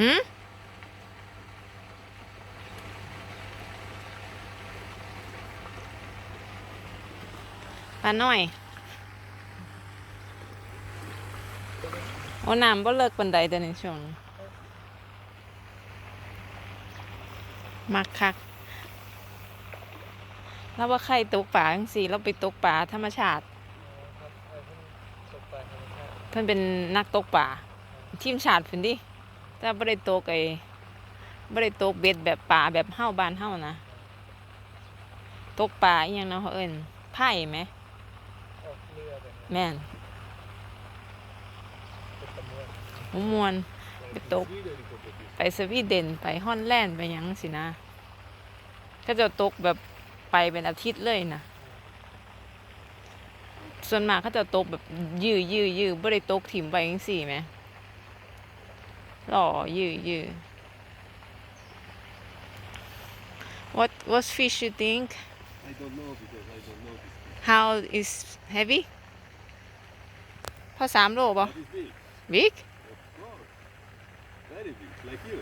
หืมปลาน้อย โอ้น้ำบ่เลิกปันใดแต่ในช่วงมักคัก แล้วว่าใครตกป่าจังสี่เราไปตกป่าธรรมชาติครับไอ้เพิ่นตกปลานเป็นนักตกป่าทีมชาติเพิ่นดิ แต่บ่ได้ตกไอ้บ่ได้ตกเบ็ดแบบป่าแบบเฮาบานเฮานะตกป่าอีหยังนะเขาเอิ้นไผ่ไหมแม่นหมวนไปตก ไปสวีเดนไปฮอลแลนด์ไปหยังสินะก็จะตกแบบไปเป็นอาทิตย์เลยนะส่วนมากเขาจะตกแบบยื้อยื้อยื้อบ่ได้ตกถิ่มไปจังซี่ไหม หล่อยื้อยื้อ What what fish you think I don't know because I don't know this. how is heavy พอสามโลป่ะ That is big. big Of course. Very big, like you.